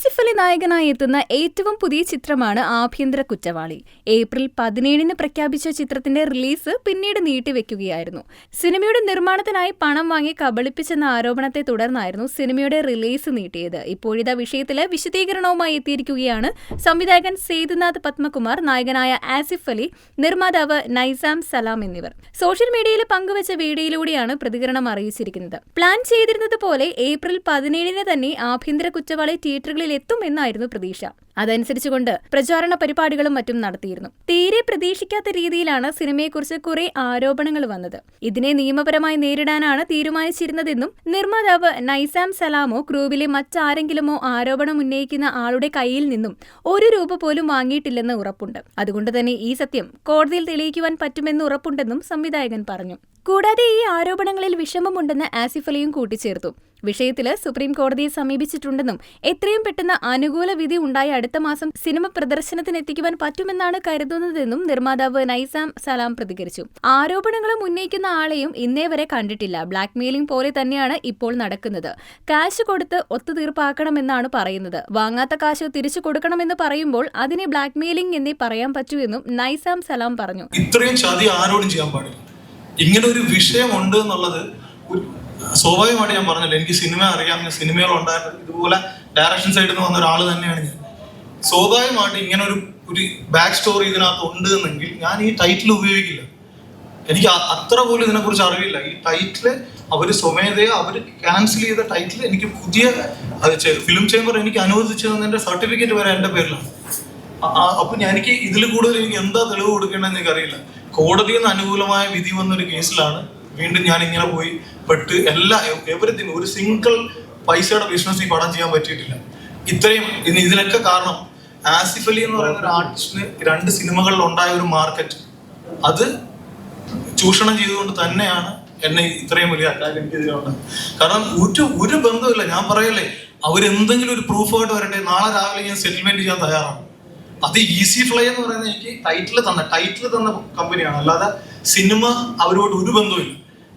ആസിഫ് അലി നായകനായി എത്തുന്ന ഏറ്റവും പുതിയ ചിത്രമാണ് ആഭ്യന്തര കുറ്റവാളി. ഏപ്രിൽ പതിനേഴിന് പ്രഖ്യാപിച്ച ചിത്രത്തിന്റെ റിലീസ് പിന്നീട് നീട്ടിവെക്കുകയായിരുന്നു. സിനിമയുടെ നിർമ്മാണത്തിനായി പണം വാങ്ങി കബളിപ്പിച്ചെന്ന ആരോപണത്തെ തുടർന്നായിരുന്നു സിനിമയുടെ റിലീസ് നീട്ടിയത്. ഇപ്പോഴിതാ വിഷയത്തിലെ വിശദീകരണവുമായി എത്തിയിരിക്കുകയാണ് സംവിധായകൻ സേതുനാഥ് പത്മകുമാർ നായകനായ ആസിഫ് അലി നിർമ്മാതാവ് നൈസാം സലാം എന്നിവർ. സോഷ്യൽ മീഡിയയിൽ പങ്കുവച്ച വീഡിയോയിലൂടെയാണ് പ്രതികരണം അറിയിച്ചിരിക്കുന്നത്. പ്ലാൻ ചെയ്തിരുന്നത് പോലെ ഏപ്രിൽ പതിനേഴിന് തന്നെ ആഭ്യന്തര കുറ്റവാളി തിയേറ്ററുകളിൽ എത്തും എന്നായിരുന്നു പ്രതീക്ഷ. അതനുസരിച്ചുകൊണ്ട് പ്രചാരണ പരിപാടികളും മറ്റും നടത്തിയിരുന്നു. തീരെ പ്രതീക്ഷിക്കാത്ത രീതിയിലാണ് സിനിമയെക്കുറിച്ച് കുറെ ആരോപണങ്ങൾ വന്നത്. ഇതിനെ നിയമപരമായി നേരിടാനാണ് തീരുമാനിച്ചിരുന്നതെന്നും നിർമ്മാതാവ് നൈസാം സലാമോ ക്രൂവിലെ മറ്റാരെങ്കിലുമോ ആരോപണം ഉന്നയിക്കുന്ന ആളുടെ കയ്യിൽ നിന്നും ഒരു രൂപ പോലും വാങ്ങിയിട്ടില്ലെന്ന് ഉറപ്പുണ്ട്. അതുകൊണ്ട് തന്നെ ഈ സത്യം കോടതിയിൽ തെളിയിക്കുവാൻ പറ്റുമെന്ന് ഉറപ്പുണ്ടെന്നും സംവിധായകൻ പറഞ്ഞു. കൂടാതെ ഈ ആരോപണങ്ങളിൽ വിഷമമുണ്ടെന്ന് ആസിഫ് അലിയും കൂട്ടിച്ചേർത്തു. വിഷയത്തിൽ സുപ്രീം കോടതിയെ സമീപിച്ചിട്ടുണ്ടെന്നും എത്രയും പെട്ടെന്ന് അനുകൂല വിധി ഉണ്ടായ അടുത്ത മാസം സിനിമ പ്രദർശനത്തിനെത്തിക്കുവാൻ പറ്റുമെന്നാണ് കരുതുന്നതെന്നും നിർമ്മാതാവ് നൈസാം സലാം പ്രതികരിച്ചു. ആരോപണങ്ങളും ഉന്നയിക്കുന്ന ആളെയും ഇന്നേ വരെ കണ്ടിട്ടില്ല. ബ്ലാക്ക് മെയിലിംഗ് പോലെ തന്നെയാണ് ഇപ്പോൾ നടക്കുന്നത്. കാശ് കൊടുത്ത് ഒത്തുതീർപ്പാക്കണമെന്നാണ് പറയുന്നത്. വാങ്ങാത്ത കാശ് തിരിച്ചു കൊടുക്കണമെന്ന് പറയുമ്പോൾ അതിനെ ബ്ലാക്ക് മെയിലിംഗ് എന്നേ പറയാൻ പറ്റൂ എന്നും നൈസാം സലാം പറഞ്ഞു. ഇത്രയും ചതി ആരോടും ചെയ്യാൻ പാടില്ല. ഇങ്ങനെ ഒരു വിഷയമുണ്ട് എന്നുള്ളത് സ്വാഭാവികമായിട്ട് ഞാൻ പറഞ്ഞല്ലോ എനിക്ക് സിനിമ അറിയാം സിനിമകൾ ഉണ്ടായിരുന്നു ഇതുപോലെ ഡയറക്ഷൻ സൈഡിൽ നിന്ന് വന്ന ഒരാൾ തന്നെയാണ് ഞാൻ. സ്വാഭാവികമായിട്ട് ഇങ്ങനെ ഒരു ഒരു ബാക്ക് സ്റ്റോറി ഇതിനകത്ത് ഉണ്ട് എന്നെങ്കിൽ ഞാൻ ഈ ടൈറ്റിൽ ഉപയോഗിക്കില്ല. എനിക്ക് അത്ര പോലും ഇതിനെക്കുറിച്ച് അറിവില്ല. ഈ ടൈറ്റിൽ അവർ സ്വമേധയോ അവർ ക്യാൻസൽ ചെയ്ത ടൈറ്റിൽ എനിക്ക് പുതിയ ഫിലിം ചേംബർ എനിക്ക് അനുവദിച്ചു തന്നതിന്റെ സർട്ടിഫിക്കറ്റ് വരെ എന്റെ പേരിലാണ്. അപ്പം എനിക്ക് ഇതിൽ കൂടുതൽ എനിക്ക് എന്താ തെളിവ് കൊടുക്കേണ്ടതെന്ന് എനിക്കറിയില്ല. കോടതിയിൽ നിന്ന് അനുകൂലമായ വിധി വന്ന ഒരു കേസിലാണ് വീണ്ടും ഞാൻ ഇങ്ങനെ പോയി പെട്ട് എല്ലാ എവറിത്തിനും ഒരു സിംഗിൾ പൈസയുടെ ബിസിനസ് ഈ പടം ചെയ്യാൻ പറ്റിയിട്ടില്ല. ഇത്രയും ഇനി ഇതിനൊക്കെ കാരണം ആസിഫ് അലി എന്ന് പറയുന്ന ഒരു ആർട്ടിസ്റ്റിന് രണ്ട് സിനിമകളിൽ ഉണ്ടായ ഒരു മാർക്കറ്റ് അത് ചൂഷണം ചെയ്തുകൊണ്ട് തന്നെയാണ് എന്നെ ഇത്രയും വലിയ അറ്റാക്ക് എനിക്കെതിരെ ഉണ്ടായത് കാരണം ഒരു ഒരു ബന്ധമില്ല ഞാൻ പറയല്ലേ അവരെന്തെങ്കിലും ഒരു പ്രൂഫായിട്ട് വരട്ടെ നാളെ രാവിലെ ഞാൻ സെറ്റിൽമെന്റ് ചെയ്യാൻ തയ്യാറാണ്. അത് ഈസി ഫ്ലൈ എന്ന് പറയുന്നത് എനിക്ക് ടൈറ്റിൽ തന്ന ടൈറ്റിൽ തന്ന കമ്പനിയാണ് അല്ലാതെ സിനിമ അവരോട് ഒരു ബന്ധവുമില്ല.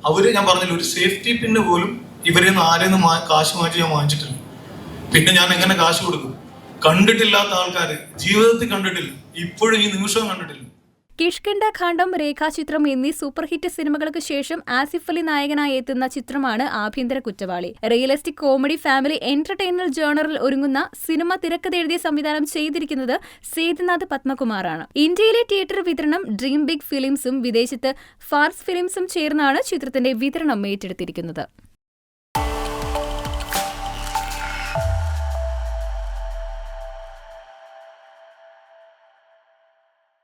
അവർ ഞാൻ പറഞ്ഞില്ല ഒരു സേഫ്റ്റി പിന്ന് പോലും ഇവരിൽ നിന്ന് നിന്ന് കാശ് മാറ്റി ഞാൻ വാങ്ങിച്ചിട്ടില്ല. പിന്നെ ഞാൻ എങ്ങനെ കാശ് കൊടുക്കും? കണ്ടിട്ടില്ലാത്ത ആൾക്കാര് ജീവിതത്തിൽ കണ്ടിട്ടില്ല. ഇപ്പോഴും ഈ നിമിഷവും കണ്ടിട്ടില്ല. കിഷ്കിണ്ട ഖാണ്ഡം രേഖാചിത്രം എന്നീ സൂപ്പർഹിറ്റ് സിനിമകൾക്ക് ശേഷം ആസിഫ് അലി നായകനായി എത്തുന്ന ചിത്രമാണ് Abhyanthara Kuttavali. Realistic comedy family entertainer ജേണറിൽ ഒരുങ്ങുന്ന സിനിമ തിരക്കഥ എഴുതിയ സംവിധാനം ചെയ്തിരിക്കുന്നത് സേതുനാഥ് പത്മകുമാറാണ്. ഇന്ത്യയിലെ തിയേറ്റർ വിതരണം ഡ്രീം ബിഗ് ഫിലിംസും വിദേശത്ത് ഫാർസ് ഫിലിംസും ചേർന്നാണ് ചിത്രത്തിന്റെ വിതരണം ഏറ്റെടുത്തിരിക്കുന്നത്.